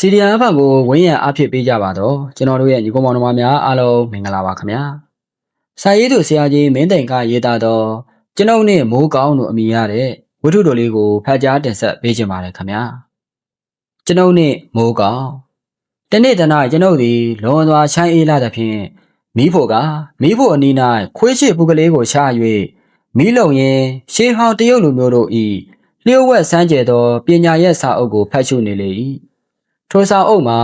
စီဒီအန်အဖန်ကိုဝင်းရံအဖြစ်ပေးကြပါတော့ကျွန်တော်တို့ရဲ့ညီကောင်မောင်နှမများအားလုံးမင်္ဂလာပါခင်ဗျာစာရေးသူဆရာကြီးမင်းတိုင်ကရေးသားတော့ကျွန်ုပ်နဲ့မိုးကောင်းတို့အမိရတဲ့ဝတ္ထုတော်လေးကိုဖတ်ကြားတင်ဆက်ပေးခြင်းပါတယ်ခင်ဗျာကျွန်ုပ်နဲ့မိုးကောင်းတနေ့တနေ့ကျွန်ုပ်သည်လွန်စွာချိုင်းအေးလာသဖြင့်မိဖို့ကမိဖို့အနီး၌ခွေးရှိပုကလေးကိုရှာ၍မိလုံရင်ရှေးဟောင်းတရုတ်လူမျိုးတို့ဤလျှို့ဝှက်စမ်းကြဲသောပညာရဲ့စာအုပ်ကိုဖတ်ရှုနေလေ၏ ထိုစာအုပ်မှာ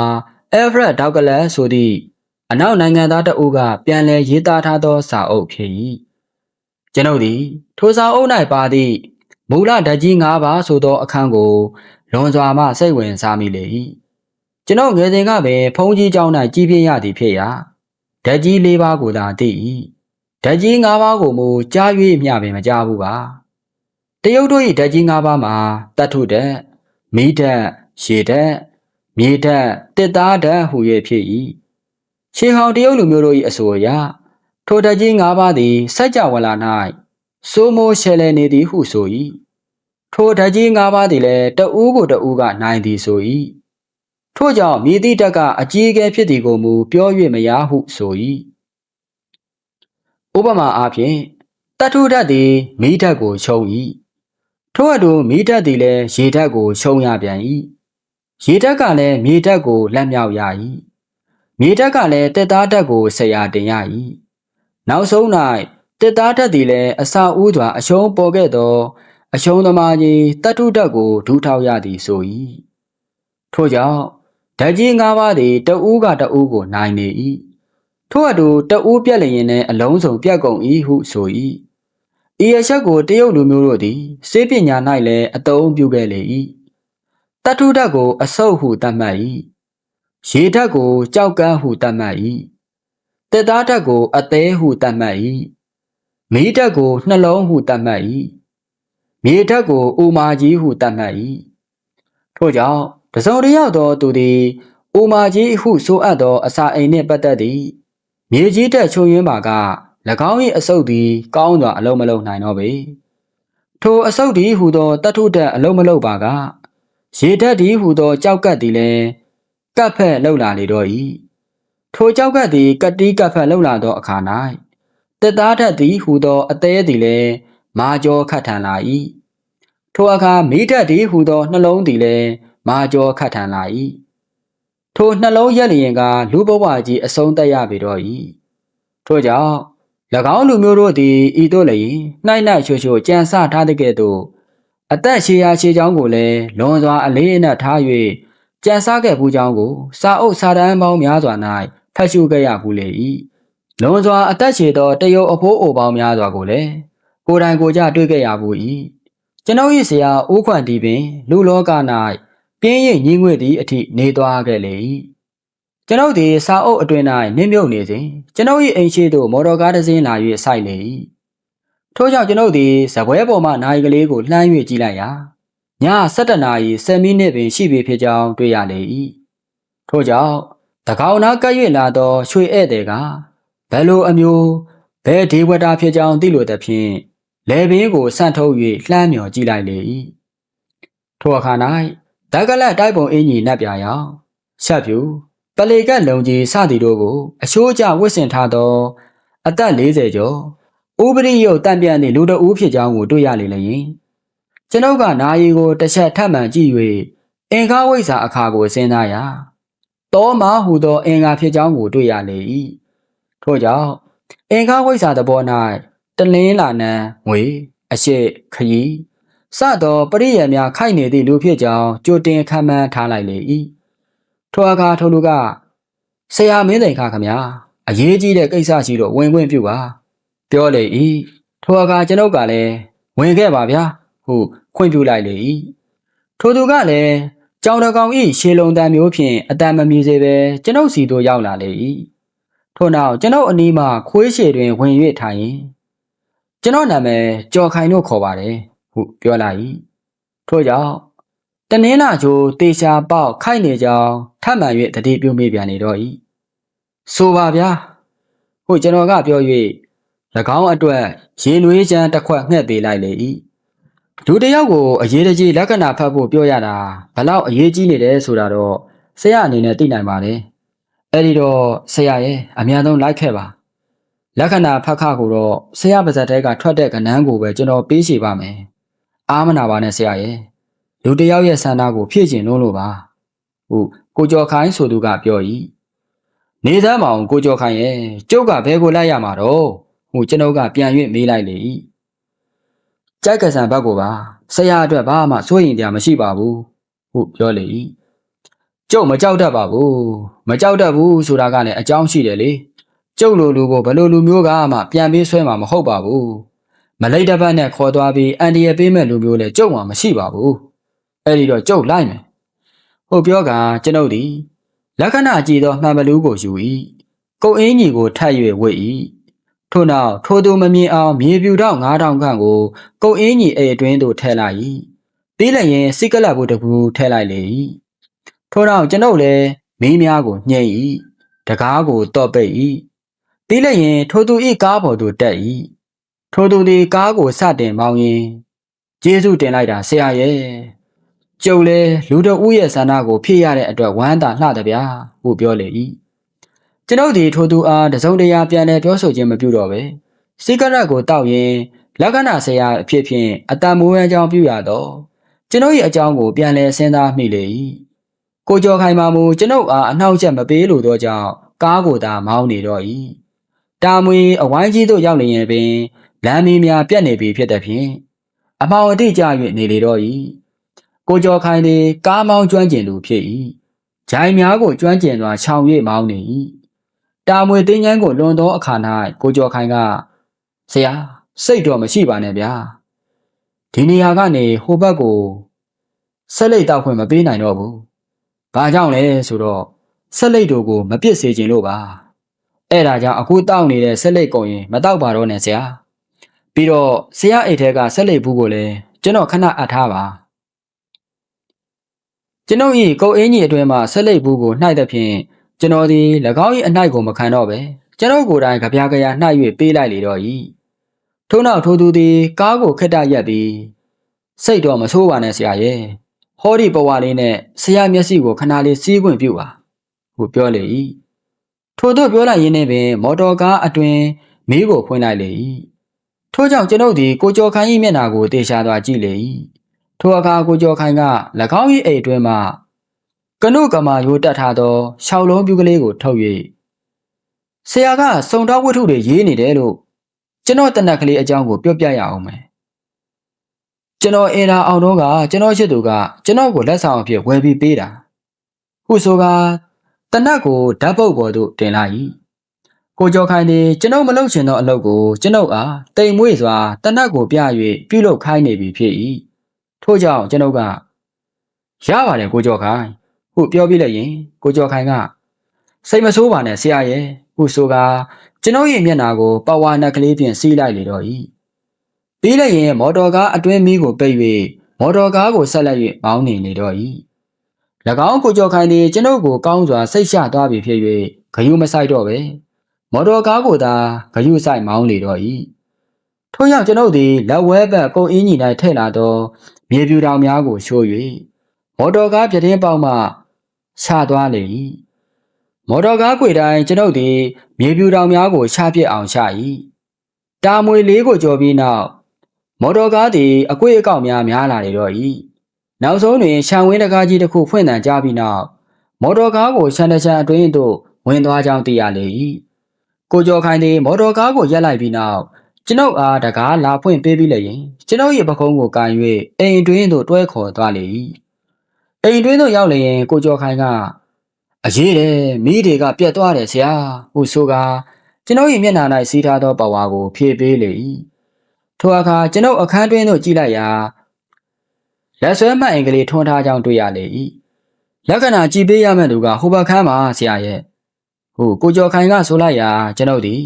အယ်ဖရက်ဒေါက်ကလတ်ဆိုသည့်အနောက်နိုင်ငံသားတအုပ်ကပြန်လည်ရေးသားထားသောစာအုပ်ဖြစ်၏ကျွန်ုပ်သည်ထိုစာအုပ်၌ပါသည့်မူလဓာတ်ကြီး၅ပါးဆိုသောအခန်းကိုလွန်စွာမှစိတ်ဝင်စားမိလေ၏ကျွန်ုပ်ငယ်စဉ်ကပင်ဖုန်းကြီးကျောင်း၌ကြီးပြင်းရသည်ဖြစ်ရာဓာတ်ကြီး၄ပါးကိုသာသိ၏ဓာတ်ကြီး၅ပါးကိုမူကြား၍မျှပင်မကြားဘူးပါတရုတ်တို့၏ဓာတ်ကြီး၅ပါးမှာတတ္ထုဓာတ်မိဓာတ်ရေဓာတ် မြေဓာတ်တစ်သားဓာတ်ဟူ၍ဖြစ်၏ရှေးဟောင်းတရုတ်လူမျိုးတို့၏အဆိုအရထိုဓာတ်ကြီး၅ပါးသည်စัจ java လာ၌စိုးမိုးရှယ်လည်နေသည်ဟုဆို၏ထိုဓာတ်ကြီး၅ပါးသည်လည်းတဦးကိုတဦးကနိုင်သည်ဆို၏ထို့ကြောင့်မြေတိတက်ကအကြီးအကဲဖြစ်သည်ကိုမူပြော၍မရဟုဆို၏ဥပမာအားဖြင့်တတ္ထုဓာတ်သည်မိဓာတ်ကိုခြုံ၏ထို့အတူမိဓာတ်သည်လည်းရေဓာတ်ကိုခြုံရပြန်၏ ရေဓာတ်ကလည်းမြေဓာတ်ကိုလက်မြောက်ရ၏မြေဓာတ်ကလည်းတက်သားဓာတ်ကိုဆရာတင်ရ၏နောက်ဆုံး၌တက်သားဓာတ်သည်လည်းအစာဦးစွာအရှုံးပေါ်ခဲ့သောအရှုံးသမားကြီးတတ္ထုဓာတ်ကိုဒူးထောက်ရသည်ဆို၏ထို့ကြောင့်ဓာတ်ကြီး၅ပါးသည်တဦးကတဦးကိုနိုင်နေ၏ထို့အတူတဦးပြက်လျင်လည်းအလုံးစုံပြက်ကုန်၏ဟုဆို၏ဤအချက်ကိုတရုတ်လူမျိုးတို့သည်စေပညာ၌လည်းအသုံးပြုခဲ့လေ၏ တထုဓာတ်ကို အဆုတ်ဟုသတ်မှတ်၏ရေဓာတ်ကို ကြောက်ကန်းဟုသတ်မှတ်၏တက်သားဓာတ်ကို အသေးဟုသတ်မှတ်၏မီးဓာတ်ကိုနှလုံးဟုသတ်မှတ်၏မြေဓာတ်ကိုအိုမာကြီးဟုသတ်မှတ်၏ထို့ကြောင့်တစုံတစ်ယောက်သောသူသည်အိုမာကြီးဟုဆိုအပ်သော အစာအိမ်နှင့်ပတ်သက်သည့်မြေကြီးတက်ချုံရင်းပါက၎င်း၏အဆုတ်သည် ကောင်းစွာအလုံးမလုံးနိုင်တော့ပေထိုအဆုတ်သည်ဟူသောတထုတက်အလုံးမလုံးပါက ရေဓာတ်သည်ဟူသောကြောက်ကတ်သည်လည်းကပ်ဖက်လှုပ်လာလေတော့၏ထိုကြောက်ကတ်သည်ကတိကပ်ဖက်လှုပ်လာသောအခါ၌တက်သားဓာတ်သည်ဟူသောအသေးသည်လည်းမာကျော်ခတ်ထန်လာ၏ထိုအခါမိဓာတ်သည်ဟူသောနှလုံးသည်လည်းမာကျော်ခတ်ထန်လာ၏ထိုနှလုံးရက်လျင်ကလူဘဝကြီးအဆုံးသက်ရပေတော့၏ထို့ကြောင့်၎င်းလူမျိုးတို့သည်ဤသို့လည်းနှိုက်နှိုက်ချိုချိုကြံစထားတဲ့ကဲ့သို့ အသက်ရှည်ရာရှည်ချောင်းကိုလည်းလွန်စွာအလေးအနက်ထား၍ကြံစားခဲ့ဘူးကြောင်းကိုစာအုပ်စာတမ်းပေါင်းများစွာ၌ဖတ်ရှုခဲ့ရဘူးလေ၏လွန်စွာအသက်ရှည်သောတရုတ်အဖိုးအိုပေါင်းများစွာကိုလည်းကိုယ်တိုင်ကိုယ်ကြတွေ့ခဲ့ရဘူး၏ကျွန်ုပ်၏ဆရာဦးခွန်တီပင် လူလောက၌ပြင်းရိပ်ညင်းငွေ့သည့်အထိနေသွားခဲ့လေ၏ကျွန်ုပ်သည်စာအုပ်အတွင်၌နင်းမြုပ်နေစဉ်ကျွန်ုပ်၏အိမ်ရှိသို့မော်တော်ကားတစ်စီးလာ၍ဆိုက်လေ၏ ထို့ကြောင့်ကျွန်ုပ်သည်ဇပွဲပေါ်မှနိုင်ကလေးကိုလှမ်း၍ကြည့်လိုက်ရာည7နာရီ10မိနစ်ပင်ရှိပြီဖြစ်ကြောင်းတွေ့ရလေ၏ထို့ကြောင့်တကောင်နာကပ်၍လာသောရွှေဧည့်သည်ကဘယ်လိုအမျိုးဘယ်ဒေဝတာဖြစ်ကြောင်းသိလိုသဖြင့်လေပင်ကိုဆန့်ထုတ်၍လှမ်းမြော်ကြည့်လိုက်လေ၏ထိုအခါ၌ဒကလတ်တိုက်ပုံအင်းကြီးနတ်ပြာရောင်ဆက်ပြူပလေကတ်လုံကြီးစသည်တို့ကိုအချိုးကျဝတ်ဆင်ထားသော အသက်40ကျော် ဥပရိယုတ်တန့်ပြန့်သည့်လူတဦးဖြစ်ကြောင်းကိုတွေ့ရလေလျင်ကျွန်ုပ်ကနာယီကိုတစ်ချက်ထပ်မံကြည့်၍အင်္ဂါဝိဇ္ဇာအခါကိုစဉ်းစားရာတောမဟူသောအင်္ဂါဖြစ်ကြောင်းကိုတွေ့ရလေ၏ထို့ကြောင့်အင်္ဂါဝိဇ္ဇာသဘော၌တလင်းလာနံငွေအရှိခရီးစသောပရိယံများခိုက်နေသည့်လူဖြစ်ကြောင်းကြိုတင်ခံမှန်းထားလိုက်လေ၏ထိုအခါထိုလူကဆရာမင်းတိုင်ခါခမအရေးကြီးတဲ့ကိစ္စရှိလို့ဝင်ခွင့်ပြုပါ ပြောလေ၏ထိုအခါကျွန်ုပ်ကလည်းဝင်ခဲ့ပါဗျာဟုခွင့်ပြုလိုက်လေ၏ထိုသူကလည်းကြောင်တကောင်ဤရှေလုံတန်မျိုးဖြင့်အတန်မမြည်စေပဲကျွန်ုပ်စီသို့ရောက်လာလေ၏ထို့နောက်ကျွန်ုပ်အနီးမှခွေးရှည်တွင်ဝင်၍ထိုင်ရင်ကျွန်တော်နာမည်ကြော်ခိုင်တို့ခေါ်ပါတယ်ဟုပြောလိုက်၏ထို့ကြောင့်တနင်္လာချိုတေချာပေါက်ခိုက်နေကြောင်းထပ်မံ၍တတိပြုမိပြန်နေတော့၏ဆိုပါဗျာဟုကျွန်တော်ကပြော၍၎ င်းအတွက်ရေနွေးချမ်းတစ်ခွက်ငှက်ပေးလိုက်လေ၏လူတစ်ယောက်ကိုအရေးတကြီးလက္ခဏာဖတ်ဖို့ပြောရတာဘလောက်အရေးကြီးနေတယ်ဆိုတာတော့ဆရာအနေနဲ့သိနိုင်ပါတယ်အဲ့ဒီတော့ဆရာရဲ့အများဆုံးလိုက်ခဲ့ပါလက္ခဏာဖတ်ခကိုတော့ဆရာပါဇက်တဲကထွက်တဲ့ကဏန်းကိုပဲကျွန်တော်ပေးစီပါမယ်အားမနာပါနဲ့ဆရာရဲ့လူတစ်ယောက်ရဲ့ဆန္ဒကိုဖြည့်ကျင်လို့လို့ပါဟုတ်ကိုကျော်ခိုင်းဆိုသူကပြော၏နေသမ်းမအောင်ကိုကျော်ခိုင်းရဲ့ကျုပ်ကဘဲကိုလိုက်ရမှာတော့ ဟိုကျွန်တော်ကပြန်၍မေးလိုက်လေ၏ကြိုက်ကဆန်ဘက်ကိုပါဆရာအတွက်ဘာမှစိုးရင်တရားမရှိပါဘူးဟုတ်ပြောလေ၏ကျုပ်မကြောက်တတ်ပါဘူးမကြောက်တတ်ဘူးဆိုတာကလည်းအကြောင်းရှိတယ်လေကျုပ်လိုလူကိုဘယ်လိုလူမျိုးကမှပြန်ပေးဆွဲမှာမဟုတ်ပါဘူးမလိတ်တပတ်နဲ့ခေါ်သွားပြီးအန်ဒီရပေးမဲ့လူမျိုးလည်းကျုပ်မှမရှိပါဘူးအဲ့ဒီတော့ကျုပ်လိုက်မယ်ဟုတ်ပြောကကျွန်ုပ်ဒီလက္ခဏာကြည့်သောမှန်ဘလူးကိုယူ၏ကုတ်အင်းကြီးကိုထပ်၍ဝတ်၏ ထို့နောက်ထိုသူမမြင်အောင်မြေပြူတော့9000ခန့်ကိုကုတ်အင်းကြီးအိမ်အတွင်းသို့ထည့်လိုက်၏ပြီးလည်းရင်စိကလပ်ဘူးတစ်ခုထည့်လိုက်လေ၏ထို့နောက်ကျွန်ုပ်လည်းမင်းများကိုညှိ၏တကားကိုတော့ပိတ်၏ပြီးလည်းရင်ထိုသူ၏ကားပေါ်သို့တက်၏ထိုသူသည်ကားကိုစတင်မောင်းရင်းကျေးဇူးတင်လိုက်တာဆရာရဲ့ကျုပ်လည်းလူတော်ဦးရဲ့ဆန္ဒကိုဖြည့်ရတဲ့အတွက်ဝမ်းသာလှတယ်ဗျာဟုပြောလေ၏ ကျွန်ုပ်ဒီထိုသူအားတစုံတရာပြန်လဲပြောဆိုခြင်းမပြုတော့ပဲစိကရက်ကိုတောက်ရင်လက္ခဏာဆရာအဖြစ်ဖြင့်အတန်မိုးရန်ကြောင်းပြုရတော့ကျွန်ုပ်ရဲ့အကြောင်းကိုပြန်လဲစဉ်းစားမိလေ၏ကိုကျော်ခိုင်မာမူကျွန်ုပ်အားအနှောက်အယှက်မပေးလိုသောကြောင့်ကားကိုသာမောင်းနေတော့၏တာမွေအဝိုင်းကြီးသို့ရောက်နေရင်ပင်လမ်းမီးများပြတ်နေပြီဖြစ်သည်ဖြင့်အမောင်အတိကျ၍နေလေတော့၏ကိုကျော်ခိုင်သည်ကားမောင်းကျွမ်းကျင်သူဖြစ်၏ဂျိုင်များကိုကျွမ်းကျင်စွာခြောင်၍မောင်းနေ၏ တာမွေတင်းချမ်းကိုလွန်သောအခါ၌ကိုကျော်ခိုင်ကဆရာစိတ်တော့မရှိပါနဲ့ဗျာဒီနေရာကနေဟိုဘက်ကိုဆက်လက်တောက်ခွင့်မပေးနိုင်တော့ဘူးဘာကြောင့်လဲဆိုတော့ဆက်လက်တို့ကိုမပစ်စေချင်လို့ပါအဲ့ဒါကြောင့်အခုတောက်နေတဲ့ဆက်လက်ကုန်ရင်မတောက်ပါတော့နဲ့ဆရာပြီးတော့ဆရာအိတ်ထဲကဆက်လက်ဘူးကိုလည်းကျွန်တော်ခဏအပ်ထားပါကျွန်ုပ်၏ကုတ်အင်းကြီးအတွင်းမှာဆက်လက်ဘူးကိုနှိုက်တဲ့ဖြင့် ကျွန်တော်ဒီ၎င်း၏အနှိုက်ကိုမခံတော့ပဲကျွန်ုပ်ကိုယ်တိုင်ကြပြားကြရာနှိုက်၍ပေးလိုက်လေတော့၏ထို့နောက်ထိုသူသည်ကားကိုခက်တရက်ပြီးစိတ်တော့မဆိုးပါနဲ့ဆရာရဲ့ဟောဒီဘဝလေးနဲ့ဆရာမျက်စိကိုခဏလေးစီးခွင့်ပြုပါဟုပြောလေ၏ထို့သို့ပြောလိုက်ရင်းနဲ့ပင်မော်တော်ကားအတွင်မီးကိုဖွင့်လိုက်လေ၏ထို့ကြောင့်ကျွန်ုပ်သည်ကိုကျော်ခိုင်၏မျက်နှာကိုတေချာစွာကြည့်လေ၏ထိုအခါကိုကျော်ခိုင်က၎င်း၏အိတ်အတွင်းမှ ကနုကမာရိုးတက်ထားသောရှောက်လုံးပြူကလေးကိုထုတ်၍ဆရာကစုံတောက်ဝတ္ထုတွေရေးနေတယ်လို့ကျွန်တော်တနက်ကလေးအကြောင်းကိုပြောပြရအောင်မယ်ကျွန်တော်အင်တာအောင်တော့ကကျွန်တော်ချစ်သူကကျွန်တော်ကိုလက်ဆောင်အဖြစ်ဝယ်ပြီးပေးတာခုဆိုကတနက်ကိုဓာတ်ပုတ်ပေါ်သို့တင်လာ၏ကိုကျော်ခိုင်သည်ကျွန်ုပ်မလုပ်ချင်သောအလုပ်ကိုကျွန်ုပ်အားတိမ်မွေ့စွာတနက်ကိုပြ၍ပြုလုပ်ခိုင်းနေပြီဖြစ်၏ထို့ကြောင့်ကျွန်ုပ်ကရပါတယ်ကိုကျော်ခိုင် ဟုပြောပြလိုက်ရင်ကိုကျော်ခိုင်ကစိတ်မဆိုးပါနဲ့ဆရာရဲ့ဟုဆိုကကျွန်ုပ်ရဲ့မျက်နှာကိုပဝါနက်ကလေးဖြင့်စီးလိုက်လေတော့၏ပြီးလိုက်ရင်မော်တော်ကားအတွင်းမီးကိုပိတ်၍မော်တော်ကားကိုဆက်လက်၍မောင်းနေလေတော့၏၎င်းကိုကျော်ခိုင်သည်ကျွန်ုပ်ကိုကောင်းစွာစိတ်ချသွားပြီဖြစ်၍ဂယုမဆိုင်တော့ပဲမော်တော်ကားကိုသာဂယုဆိုင်မောင်းလေတော့၏ထို့ကြောင့်ကျွန်ုပ်သည်လက်ဝဲဘက်ကုန်းအင်းကြီး၌ထည့်လာသောမြေပြူတောင်များကိုရှိုး၍မော်တော်ကားပြတင်းပေါက်မှ ချသွားလေ၏မော်တော်ကားကွေတိုင်းကျွန်ုပ်သည်မြေပြူတောင်များကိုချပစ်အောင်ချ၏တာမွေလေးကိုကြော်ပြီးနောက်မော်တော်ကားသည်အကွေ့အကောက်များများလာလေတော့၏နောက်ဆုံးတွင်ရှံဝင်းတကားကြီးတစ်ခုဖွင့်တန်ကြပြီးနောက်မော်တော်ကားကိုရှန်တချန်အတွင်းသို့ဝင်သွားကြောင်းသိရလေ၏ကိုကျော်ခိုင်သည်မော်တော်ကားကိုရက်လိုက်ပြီးနောက်ကျွန်ုပ်အားတကားလာဖွင့်ပေးပြီးလည်းရင်ကျွန်ုပ်ရဲ့ပကုံးကိုကန်၍အိမ်တွင်းသို့တွဲခေါ်သွားလေ၏ အိမ်တွင်းသို့ရောက်လျင်ကိုကျော်ခိုင်ကအရေးတယ်မိတွေကပြတ်သွားတယ်ဆရာဟုဆိုကာကျွန်ုပ်၏မျက်နှာ၌စီးထားသောပဝါကိုဖြည့်ပေးလေ၏ထိုအခါကျွန်ုပ်အခန်းတွင်းသို့ကြည့်လိုက်ရာလက်ဆွဲမှတ်အင်္ဂလိပ်ထွန်းထားကြောင်းတွေ့ရလေ၏လက္ခဏာကြည်ပေးရမယ့်သူကဟိုဘခန်းမှာဆရာရဲ့ဟိုကိုကျော်ခိုင်ကဆိုလိုက်ရာကျွန်ုပ်သည်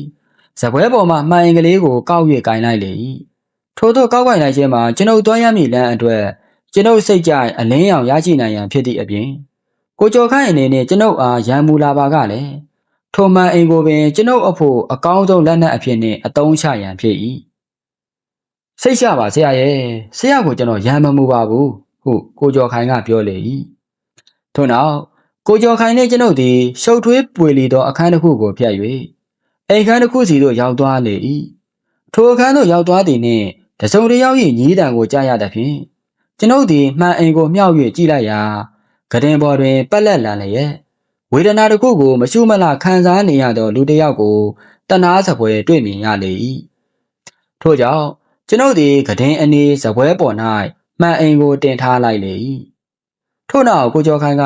ဇပွဲပေါ်မှာမှန်အင်္ဂလိပ်ကိုကောက်၍ကင်လိုက်လေ၏ထို့သောကောက်ကင်လိုက်ခြင်းမှာကျွန်ုပ်တွန်းရမည့်လမ်းအတွက် ကျွန်ုပ်စိတ်ကြိုက်အလင်းရောင်ရရှိနိုင်ရန်ဖြစ်သည့်အပြင်ကိုကျော်ခိုင်အနေနဲ့ကျွန်ုပ်အားရန်မူလာပါကလည်းထိုမှန်အိမ်ကိုပင်ကျွန်ုပ်အဖို့အကောင်းဆုံးလက်နက်အဖြစ်နှင့်အသုံးချရန်ဖြစ်၏စိတ်ချပါဆရာရဲ့ဆရာကိုကျွန်တော်ရံမမှုပါဘူးဟုကိုကျော်ခိုင်ကပြောလေ၏ထို့နောက်ကိုကျော်ခိုင်နဲ့ကျွန်ုပ်သည်ရှုပ်ထွေးပွေလီသောအခန်းတစ်ခုကိုဖျက်၍အိမ်ခန်းတစ်ခုစီသို့ရောက်သွားလေ၏ထိုအခန်းသို့ရောက်သွားသည်နှင့်တစုံတစ်ယောက်၏ညီးတံကိုကြားရသဖြင့် ကျွန်ုပ်သည်မှန်အိမ်ကိုမြှောက်၍ကြည့်လိုက်ရာကတင်ပေါ်တွင်ပက်လက်လန်လျက်ဝေဒနာတစ်ခုကိုမရှုမလခံစားနေရသောလူတစ်ယောက်ကိုတနာစပွဲတွေ့မြင်ရလေ၏ထို့ကြောင့်ကျွန်ုပ်သည်ကတင်အနေစပွဲပေါ်၌မှန်အိမ်ကိုတင်ထားလိုက်လေ၏ထို့နောက်ကိုကျော်ခိုင်က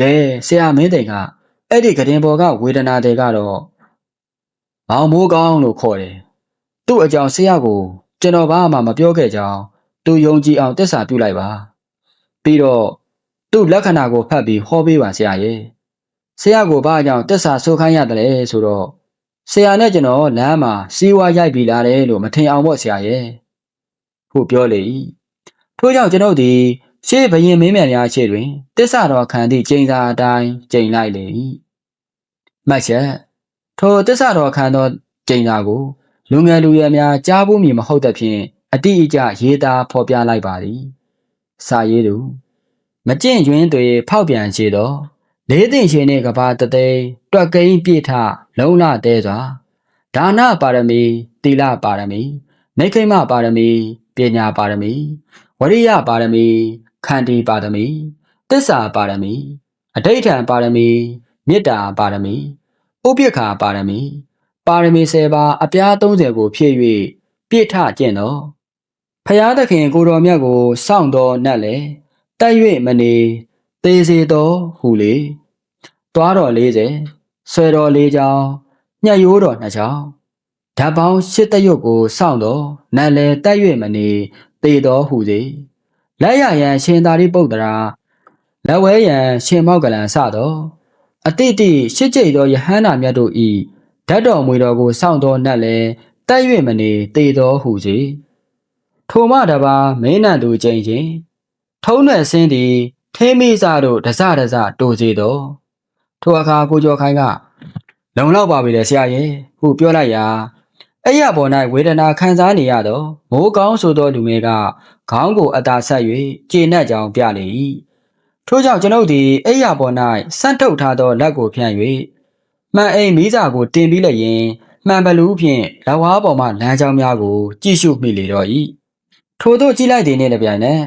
ကဲဆရာမင်းတိန်ကအဲ့ဒီကတင်ပေါ်ကဝေဒနာတွေကတော့ဘောင်မိုးကောင်းလို့ခေါ်တယ်သူ့အကြောင်းဆရာကိုကျွန်တော်ဘာမှမပြောခဲ့ကြောင်း သူယုံကြည်အောင်တစ္ဆာပြုလိုက်ပါပြီးတော့သူ့လက္ခဏာကိုဖတ်ပြီးဟောပေးပါဆရာရဲ့ဆရာကိုဘာကြောင့်တစ္ဆာဆိုခိုင်းရတယ်လဲဆိုတော့ဆရာနဲ့ကျွန်တော်လမ်းမှာစီးဝါးရိုက်ပြီးလာတယ်လို့မထင်အောင်ပေါ့ဆရာရဲ့ဟုပြောလေ၏ထို့ကြောင့်ကျွန်ုပ်သည်ရှေ့ဘရင်မင်းမြန်များရှေ့တွင်တစ္ဆာတော်ခံသည့်ကျိန်စာအတိုင်းကျိန်လိုက်လေ၏မှတ်ချက်ထိုတစ္ဆာတော်ခံသောကျိန်စာကိုလူငယ်လူရွယ်များကြားဖို့မည်မဟုတ်သဖြင့် အတိအကျရေးသားဖော်ပြလိုက်ပါသည်စာရေးသူမကျင့်ကျွင်းတွေဖောက်ပြန်ရှိသောလေးသိင်ရှင်နှင့်ကဘာတသိန်းတွက်ကိန်းပြည့်ထလုံလတဲစွာဒါနပါရမီသီလပါရမီနေခိမပါရမီပညာပါရမီဝရိယပါရမီခန္တီပါရမီသစ္စာပါရမီအဋိဋ္ဌံပါရမီမေတ္တာပါရမီဥပိ္ပခာပါရမီ ပါရမီ10ပါးအပြား30ကိုဖြည့်၍ပြည့်ထကျင့်တော် ဖျားသခင်ကိုတော်မြတ်ကိုစောင့်တော်နတ်လေတိုက်၍မနေသေးစေတော်ဟုလေသွားတော်40ဆွဲတော်၄ချောင်းညှက်ရိုးတော်2ချောင်းဓာတ်ပေါင်း၈တရွတ်ကိုစောင့်တော်နတ်လေတိုက်၍မနေသေတော်ဟုစေလက်ရရန်ရှင်သာရိပုတ္တရာလက်ဝဲရန်ရှင်မောက်ကလန်စတော်အတိတ်တိရှစ်ကြိတ်သောယဟန္တာမြတ်တို့ဤဓာတ်တော်မွေတော်ကိုစောင့်တော်နတ်လေတိုက်၍မနေသေတော်ဟုစေ ထိုမှတပါမင်းနံသူချင်းချင်းထုံးနှဲ့ဆင်းသည်ထေးမိစတို့တစတစတိုးစေတော်ထိုအခါကိုကျော်ခိုင်ကလုံလောက်ပါပြီလေဆရာရဲ့ဟုပြောလိုက်ရာအဲ့ရပေါ်၌ဝေဒနာခံစားနေရသောမိုးကောင်းဆိုသောလူငယ်ကခေါင်းကိုအသာဆက်၍ကျေနပ်ကြောင်ပြလေ၏ထို့ကြောင့်ကျွန်ုပ်သည်အဲ့ရပေါ်၌ဆန့်ထုတ်ထားသောလက်ကိုဖြန့်၍မှန်အိမ်မိစာကိုတင်ပြီးလျင်မှန်ဘလူးဖြင့်လဝါပေါ်မှလမ်းကြောင်းများကိုကြည့်ရှုမိလေတော့၏ ထို့သို့ကြည့်လိုက်သည်နှင့်တပြိုင်နက်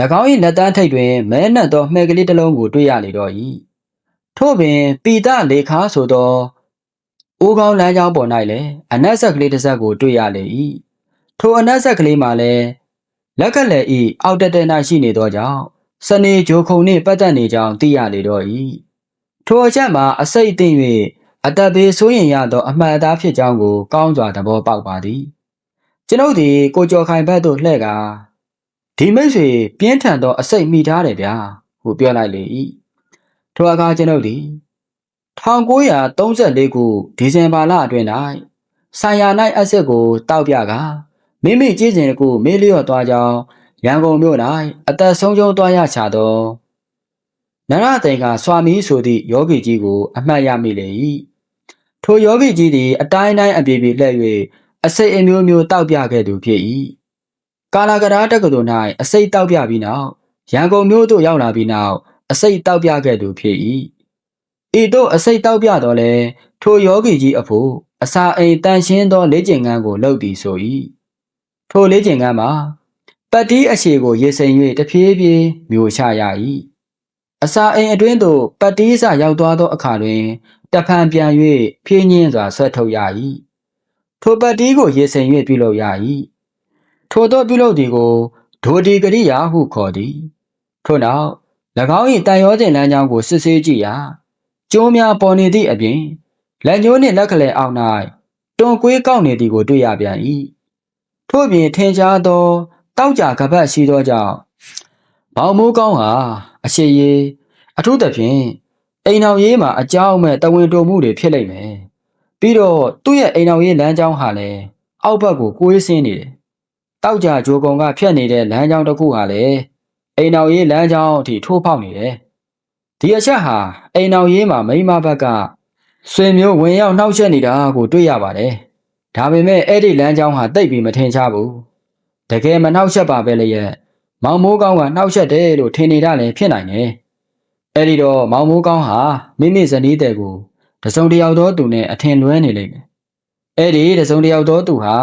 ၎င်း၏လက်တန်းထိပ်တွင်မဲနှံ့သောမှဲကလေးတစ်လုံးကိုတွေ့ရလေတော့၏ထို့ပင်ပီတလေခါဆိုသောအိုးကောင်းလမ်းကြောင်းပေါ်၌လည်းအနက်ဆက်ကလေးတစ်စက်ကိုတွေ့ရလေ၏ထိုအနက်ဆက်ကလေးမှာလည်းလက်ကလည်းဤအောက်တက်တဲ့၌ရှိနေသောကြောင့်စနေဂျိုခုံနှင့်ပတ်သက်နေကြောင်းသိရလေတော့၏ထိုအချက်မှာအစိတ်သိမ့်၍အသက်သေးဆိုရင်ရသောအမှန်အသားဖြစ်ကြောင်းကိုကောင်းစွာသဘောပေါက်ပါသည် ကျွန်ုပ်သည်ကိုကျော်ခိုင်ဘက်သို့လှည့်ကာဒီမိတ်ဆွေပြင်းထန်သောအစိတ်မိထားတယ်ဗျာဟုပြောလိုက်လေ၏ထိုအခါကျွန်ုပ်သည်1934ခုဒီဇင်ဘာလအတွင်း၌ဆိုင်ယာ၌အဆက်ကိုတောက်ပြကာမိမိကြည်စဉ်ကိုမေးလျော့သွားကြောင်းရန်ကုန်မြို့၌အသက်ဆုံးရှုံးသွားရချသောနရသိန်ကစွာမီဆိုသည့်ယောဂီကြီးကို အမှတ်ရမိလေ၏ထိုယောဂီကြီးသည်အတိုင်းတိုင်းအပြေပြေလှည့်၍ အစိတ်အမျိုးမျိုးတောက်ပြခဲ့သူဖြစ်၏ကာလာကရာတက္ကသိုလ်၌အစိတ်တောက်ပြပြီးနောက်ရန်ကုန်မြို့သို့ရောက်လာပြီးနောက်အစိတ်တောက်ပြခဲ့သူဖြစ်၏ဤသို့အစိတ်တောက်ပြတော့လဲထိုယောဂီကြီးအဖို့အစာအိမ်တန်ရှင်းသောလေ့ကျင့်ခန်းကိုလုပ်သည်ဆို၏ထိုလေ့ကျင့်ခန်းမှာပတ်တီးအရှိကိုရေစိမ်၍တဖြည်းဖြည်းမျိုးချရ၏အစာအိမ်အတွင်းသို့ပတ်တီးစရောက်သွားသောအခါတွင်တဖန်ပြန်၍ဖြင်းညင်းစွာဆွဲထုတ်ရ၏ ထိုပတ်တီးကိုရေစိမ်၍ပြုလုပ်ရ၏ထိုသောပြုလုပ်သည်ကိုဒိုဒီကရိယာဟုခေါ်သည်ထို့နောက်၎င်း၏တန်ရောစဉ်လမ်းကြောင်းကိုစစ်ဆေးကြည့်ရာကျိုးများပေါ်နေသည့်အပြင်လက်ညှိုးနှင့်လက်ကလေးအောက်၌တွန်ကွေးကောက်နေသည်ကိုတွေ့ရပြန်၏ထို့ပြင်ထင်ရှားသောတောက်ကြကပတ်ရှိသောကြောင့်ဘောင်မိုးကောင်းဟာအရှိရေအထူးသဖြင့်အိမ်အောင်ရေးမှာအကြောင်းမဲ့တဝင်တုံမှုတွေဖြစ်လိမ့်မယ် ပြီးတော့သူ့ရဲ့အိမ်အောင်ရေးလမ်းကြောင်းဟာလည်းအောက်ဘက်ကိုကိုးဆင်းနေတယ်တောက်ကြဂျိုကုံကဖြတ်နေတဲ့လမ်းကြောင်းတစ်ခုဟာလည်းအိမ်အောင်ရေးလမ်းကြောင်းအထိထိုးဖောက်နေတယ်ဒီအချက်ဟာအိမ်အောင်ရေးမှာမိမဘက်ကဆွေမျိုးဝင်ရောက်နှောက်ယှက်နေတာကိုတွေ့ရပါတယ်ဒါပေမဲ့အဲ့ဒီလမ်းကြောင်းဟာတိတ်ပြီးမထင်ရှားဘူးတကယ်မနှောက်ယှက်ပါပဲလေရဲ့မောင်မိုးကောင်းကနှောက်ယှက်တယ်လို့ထင်နေတာလည်းဖြစ်နိုင်တယ်အဲ့ဒီတော့မောင်မိုးကောင်းဟာမိမိဇနီးတဲ့ကို တစုံတစ်ယောက်သောသူနဲ့အထင်လွဲနေလိမ့်မယ်အဲ့ဒီတစုံတစ်ယောက်သောသူဟာ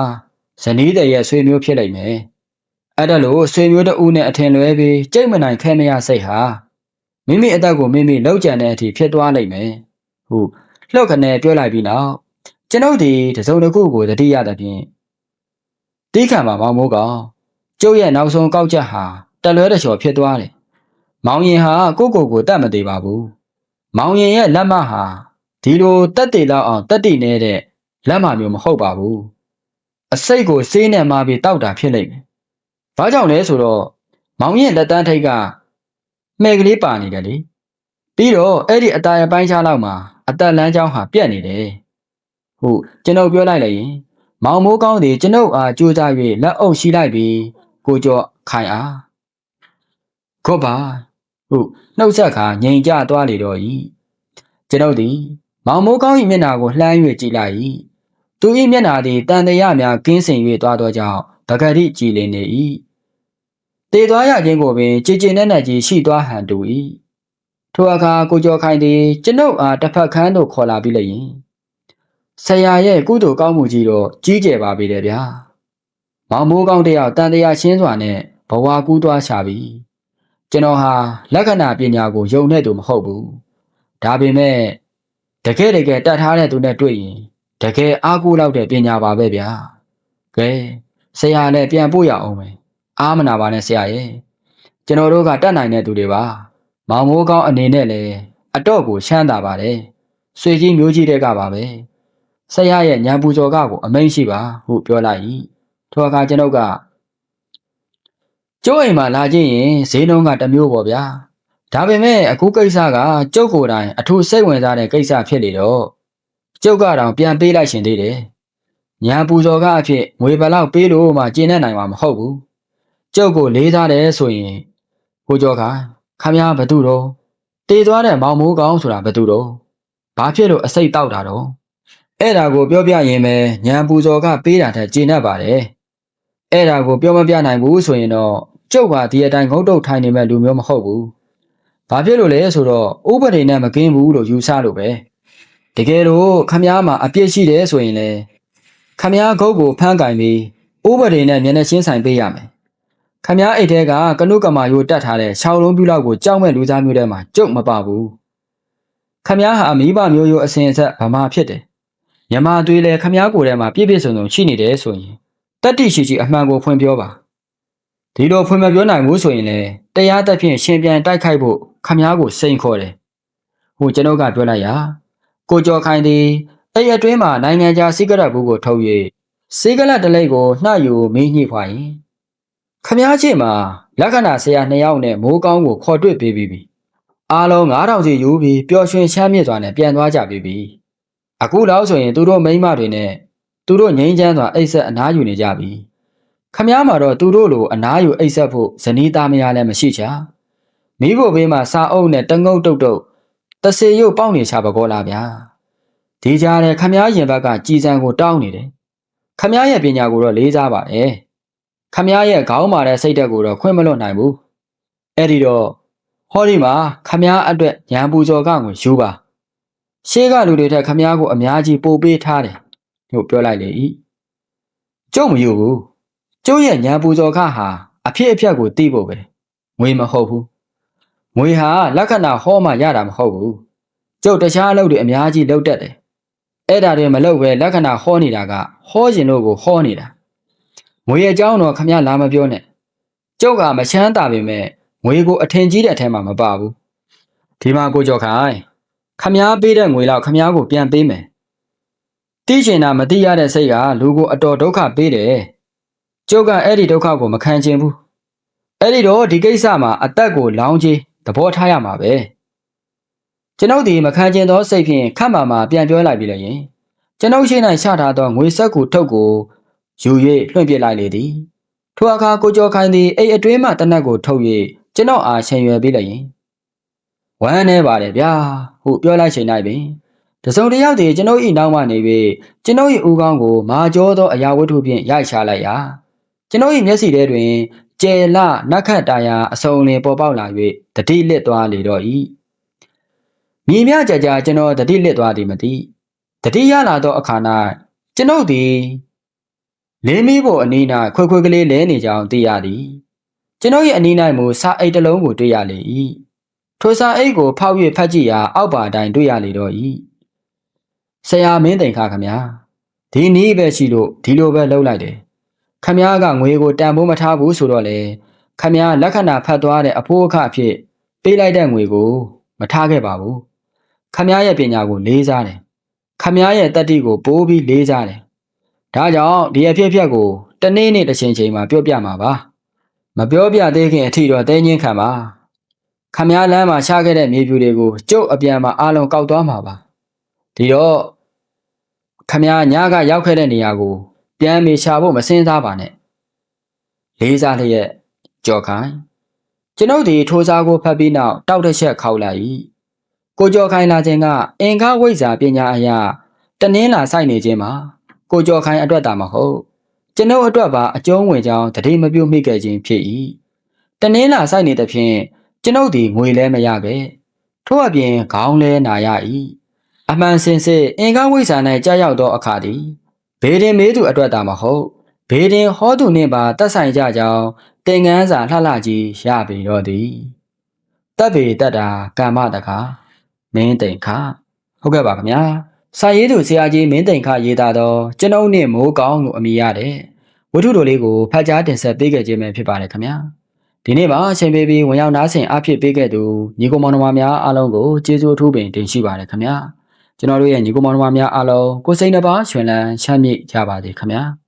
ဇနီးတဲ့ရဲ့ဆွေမျိုးဖြစ်လိမ့်မယ်အဲ့ဒါလို့ဆွေမျိုးတဦးနဲ့အထင်လွဲပြီးကြိတ်မနိုင်ခဲမရစိတ်ဟာမိမိအသက်ကိုမိမိလောက်ကျန်တဲ့အထိဖြစ်သွားလိမ့်မယ်ဟုတ်လှုပ်ခနဲ့ပြောလိုက်ပြီးနောက်ကျွန်ုပ်ဒီတစုံတစ်ခုကိုတတိယသဖြင့်တီးခံမှာမောင်မိုးကောင်ကျုပ်ရဲ့နောက်ဆုံးကောက်ချက်ဟာတက်လွဲတချော်ဖြစ်သွားတယ်မောင်ရင်ဟာကိုကိုကိုတတ်မသေးပါဘူးမောင်ရင်ရဲ့လက်မဟာ ဒီလိုတက်တည်လောက်အောင်တက်တည်နေတဲ့လက်မမျိုးမဟုတ်ပါဘူးအစိတ်ကိုစေးနဲ့မှပြီးတောက်တာဖြစ်လိမ့်မယ်ဘာကြောင့်လဲဆိုတော့မောင်ရင်လက်တန်းထိတ်ကမှဲကလေးပါနေတယ်လေပြီးတော့အဲ့ဒီအตาရပိုင်းခြားလောက်မှာအသက်လမ်းကြောင်းဟာပြက်နေတယ်ဟုတ်ကျွန်တော်ပြောလိုက်လိုက်ရင်မောင်မိုးကောင်းသည်ကျွန်ုပ်အားကြိုးစား၍လက်အုပ်ရှိလိုက်ပြီးကိုကျော်ခိုင်အားခောပါဟုတ်နှုတ်ဆက်ခါငြိမ်ကြသွားလေတော့ဤကျွန်ုပ်သည် မောင်မိုးကောင်း၏မျက်နှာကိုလှမ်း၍ကြည့်လိုက်၏သူ၏မျက်နှာသည်တန်တရာများကင်းစင်၍သွားသောကြောင့်ဗကတိကြည်လင်နေ၏တေသွားရခြင်းကိုပင်ကြည်ကြည်နက်နက်ကြီးရှိသွားဟန်တူ၏ထိုအခါကိုကျော်ခိုင်သည်ကျွန်ုပ်အားတစ်ဖက်ခန်းသို့ခေါ်လာပြီးလျင်ဆရာရဲ့ကုသိုလ်ကောင်းမှုကြီးတော့ကြီးကျယ်ပါပေတယ်ဗျာမောင်မိုးကောင်းတယောက်တန်တရားရှင်းစွာနဲ့ဘဝကူးသွားရှာပြီကျွန်တော်ဟာလက္ခဏာပညာကိုယုံတဲ့သူမဟုတ်ဘူးဒါပေမဲ့ တကယ်တကယ်တတ်ထားတဲ့သူနဲ့တွေ့ရင်တကယ်အားကိုးလောက်တဲ့ပညာပါပဲဗျာကဲဆရာလည်းပြန်ပို့ရအောင်မယ်အားမနာပါနဲ့ဆရာရဲ့ကျွန်တော်တို့ကတတ်နိုင်တဲ့သူတွေပါမောင်မိုးကောင်းအနေနဲ့လည်းအတော့ကိုရှမ်းတာပါတယ်ဆွေကြီးမျိုးကြီးတဲ့ကပါပဲဆရာရဲ့ညာပူဇော်ကကိုအမိန့်ရှိပါဟုပြောလိုက်၏ထိုအခါကျွန်ုပ်ကကျိုးအိမ်မှာလာကြည့်ရင်ဈေးနှုန်းကတစ်မျိုးပေါ့ဗျာ ဒါပေမဲ့အခုကိစ္စကကျုပ်ကိုယ်တိုင်အထူးစိတ်ဝင်စားတဲ့ကိစ္စဖြစ်လေတော့ကျုပ်ကတော့ပြန်ပေးလိုက်ရှင်သေးတယ်ညာပူဇော်ကအဖြစ်ငွေဘလောက်ပေးလို့မှကျင်းနေနိုင်မှာမဟုတ်ဘူးကျုပ်ကိုလေးစားတယ်ဆိုရင်ကိုကျော်ခါခမည်းဘသူတော့တေသွားတဲ့မောင်မိုးကောင်ဆိုတာဘသူတော့ဘာဖြစ်လို့အစိတ်တောက်တာတော့အဲ့ဒါကိုပြောပြရင်ပဲညံပူဇော်ကပေးတာတဲ့ကျေနပ်ပါတယ်အဲ့ဒါကိုပြောမပြနိုင်ဘူးဆိုရင်တော့ကျုပ်ကဒီအတိုင်းငုတ်တုတ်ထိုင်နေမဲ့လူမျိုးမဟုတ်ဘူး ဘာဖြစ်လို့လဲဆိုတော့ဥပဒေနဲ့မကင်းဘူးလို့ယူဆလို့ပဲတကယ်လို့ခမည်းမှာအပြစ်ရှိတယ်ဆိုရင်လေခမည်းဂုတ်ကိုဖမ်းကင်ပြီးဥပဒေနဲ့မျက်နှာချင်းဆိုင်ပေးရမယ်ခမည်းအိတ်ထဲကကနုကမာယိုတတ်ထားတဲ့၆လုံးပြူလောက်ကိုကြောက်မဲ့လူသားမျိုးထဲမှာကျုပ်မပါဘူးခမည်းဟာမိဘမျိုးရိုးအစဉ်အဆက်ဗမာဖြစ်တယ်မြမသွေးလဲခမည်းကိုယ်ထဲမှာပြည့်ပြည့်စုံစုံရှိနေတယ်ဆိုရင်တတ္တိရှိရှိအမှန်ကိုဖွင့်ပြောပါဒီလိုဖွင့်မပြောနိုင်ဘူးဆိုရင်လေတရားသဖြင့်ရှင်ပြန်တိုက်ခိုက်ဖို့ခမည်းကိုစိန်ခေါ်တယ်ဟိုကျွန်ုပ်ကပြောလိုက်ရကိုကျော်ခိုင်သည်အဲ့အတွင်းမှာနိုင်ငံခြားစိကရက်ဘူးကိုထုတ်၍စိကရက်တလိပ်ကိုနှှယူမင်းညှိဖွာရင်ခမားချစ်မှာလက္ခဏာဆရာနှစ်ယောက်နဲ့မိုးကောင်းကိုခေါ်တွေ့ပေးပြီးပြီအားလုံး9000စီယူပြီးပျော်ရွှင်ချမ်းမြေ့စွာနဲ့ပြန်သွားကြပြီပြီအခုလောက်ဆိုရင်သူတို့မိန်းမတွေနဲ့သူတို့ငိမ့်ချမ်းစွာအိတ်ဆက်အနားယူနေကြပြီခမားမှာတော့သူတို့လိုအနားယူအိတ်ဆက်ဖို့ဇနီးသားမယားလည်းမရှိချာ မိဖို့ဘေးမှာစာအုပ်နဲ့တငုတ်တုတ်တုတ်တဆေရုပ်ပေါက်နေချပါကောလားဗျာဒီကြားထဲခမားရင်ဘက်ကကြည်စံကိုတောင်းနေတယ်ခမားရဲ့ပညာကိုတော့လေးစားပါတယ်ခမည်းရဲ့ခေါင်းမာတဲ့စိတ်ဓာတ်ကိုတော့ခွင့်မလွတ်နိုင်ဘူးအဲ့ဒီတော့ဟောဒီမှာခမည်းအတွက်ရန်ပူဇော်ကကိုယူပါရှေးကလူတွေထက်ခမည်းကိုအများကြီးပို့ပေးထားတယ်လို့ပြောလိုက်လေဤကျုပ်မယူဘူးကျုပ်ရဲ့ညာပူဇော်ခဟာအဖြစ်အပျက်ကိုသိဖို့ပဲငွေမဟုတ်ဘူး ငွေဟာလက္ခဏာဟောမှရတာမဟုတ်ဘူးကျုပ်တခြားအလုပ်တွေအများကြီးလုပ်တတ်တယ်အဲ့ဒါတွေမလုပ်ပဲလက္ခဏာဟောနေတာကဟောခြင်းတို့ကိုဟောနေတာငွေအကြောင်းတော့ခမရလာမပြောနဲ့ကျုပ်ကမချမ်းသာပေမဲ့ငွေကိုအထင်ကြီးတဲ့အထဲမှာမပါဘူးဒီမှာကိုကျော်ခိုင်ခမရပေးတဲ့ငွေလောက်ခမရကိုပြန်ပေးမယ်သိချင်တာမသိရတဲ့စိတ်ကလူကိုအတော်ဒုက္ခပေးတယ်ကျုပ်ကအဲ့ဒီဒုက္ခကိုမခံချင်ဘူးအဲ့ဒီတော့ဒီကိစ္စမှာအသက်ကိုလောင်းကြီး သဘောထားရမှာပဲကျွန်ုပ်ဒီမခံချင်သောစိတ်ဖြင့်ခတ်မာမာပြန်ပြောလိုက်ပြီလေရင်ကျွန်ုပ်ရှိ၌ချထားသောငွေဆက်ကူထုတ်ကိုယူ၍လွှင့်ပစ်လိုက်လေသည်ထိုအခါကိုကျော်ခိုင်သည်အိတ်အတွင်းမှတနက်ကိုထုတ်၍ကျွန်တော်အားချိန်ရွယ်ပေးလိုက်ရင်ဝမ်းနေပါတယ်ဗျာဟုပြောလိုက်ချိန်၌ပင်တစုံတစ်ယောက်သည်ကျွန်ုပ်၏နောက်မှနေ၍ကျွန်ုပ်၏ဦးခေါင်းကိုမာကျောသောအရာဝတ္ထုဖြင့်ရိုက်ချလိုက်ရာကျွန်ုပ်၏မျက်စိထဲတွင် ကျယ်လနက်ခတ်တာယာအစုံလင်ပေါ်ပေါက်လာ၍တတိလစ်သွားလေတော့၏မြင်မြကြကြကျွန်တော်တတိလစ်သွားသည်မသိတတိရလာသောအခါ၌ကျွန်ုပ်သည်လင်းမီးပေါ်အနီး၌ခွေခွေကလေးလဲနေကြောင်းသိရသည်ကျွန်ုပ်၏အနီး၌မူစာအိတ်တစ်လုံးကိုတွေ့ရလေ၏ထိုစာအိတ်ကိုဖောက်၍ဖတ်ကြည့်ရာအောက်ပါအတိုင်းတွေ့ရလေတော့၏ဆရာမင်းတိန်ခါခမညာဒီနီးပဲရှိလို့ဒီလိုပဲလှုပ်လိုက်တယ် ခမညာကငွေကိုတန်ဖိုးမထားဘူးဆိုတော့လေခမညာလက္ခဏာဖတ်သွားတဲ့အဖိုးအခအဖြစ်ပေးလိုက်တဲ့ငွေကိုမထားခဲ့ပါဘူးခမည်းရဲ့ပညာကိုလေးစားတယ်ခမည်းရဲ့တတ္တိကိုပိုးပြီးလေးစားတယ်ဒါကြောင့်ဒီအဖြစ်အပျက်ကိုတနေ့နေ့တစ်ချိန်ချိန်မှာပြောပြမှာပါမပြောပြသေးခင်အထိတော့တင်းချင်းခံပါခမည်းလမ်းမှာရှားခဲ့တဲ့မြေပြူတွေကိုကျုပ်အပြန်မှာအားလုံးကောက်သွားမှာပါဒီတော့ခမည်းညကရောက်ခဲ့တဲ့နေရာကို ပြန်မေရှာဖို့မစင်းစားပါနဲ့လေးစားလျက်ကြော်ခိုင်းကျွန်ုပ်ဒီထိုးစားကိုဖတ်ပြီးနောက်တောက်တစ်ချက်ခောက်လိုက်၏ကိုကျော်ခိုင်လာခြင်းကအင်္ဂဝိဇ္ဇာပညာအရာတနင်းလာဆိုင်နေခြင်းမှာကိုကျော်ခိုင်အတွက်တာမဟုတ်ကျွန်ုပ်အတွက်ပါအကျုံးဝင်ကြောင်းတတိမပြုတ်မိခဲ့ခြင်းဖြစ်၏တနင်းလာဆိုင်နေသဖြင့်ကျွန်ုပ်ဒီငွေလဲမရခဲ့ထို့အပြင်ခေါင်းလဲနာရ၏အမှန်စင်စစ်အင်္ဂဝိဇ္ဇာ၌ကြာရောက်သောအခါသည် ဘေဒင်မေးသူအတွက်တာမဟုတ်ဘေဒင်ဟောသူနှင့်ပါတက်ဆိုင်ကြကြောင်းသင်ငန်းစာလှလှကြီးရပြီတော့သည်တပ်ပေတတ်တာကာမတကာမင်းတိန်ခဟုတ်ကဲ့ပါခင်ဗျာစာရေးသူဆရာကြီးမင်းတိန်ခရေးသားတော့ကျွန်ုပ်နဲ့မိုးကောင်းလို့အမည်ရတဲ့ဝတ္ထုတော်လေးကိုဖတ်ကြားတင်ဆက်ပေးခဲ့ခြင်းပဲဖြစ်ပါတယ်ခင်ဗျာဒီနေ့မှာအချိန်ပေးပြီးဝင်ရောက်နားဆင်အားဖြစ်ပေးခဲ့သူညီကိုမောင်နှမများအားလုံးကိုကျေးဇူးအထူးပင်တင်ရှိပါတယ်ခင်ဗျာ ကျွန်တော်တို့ရဲ့ညီကိုမောင်နှမများအားလုံးကိုစိတ်နှပါရှင်လန်းချမ်းမြေ့ကြပါစေခင်ဗျာ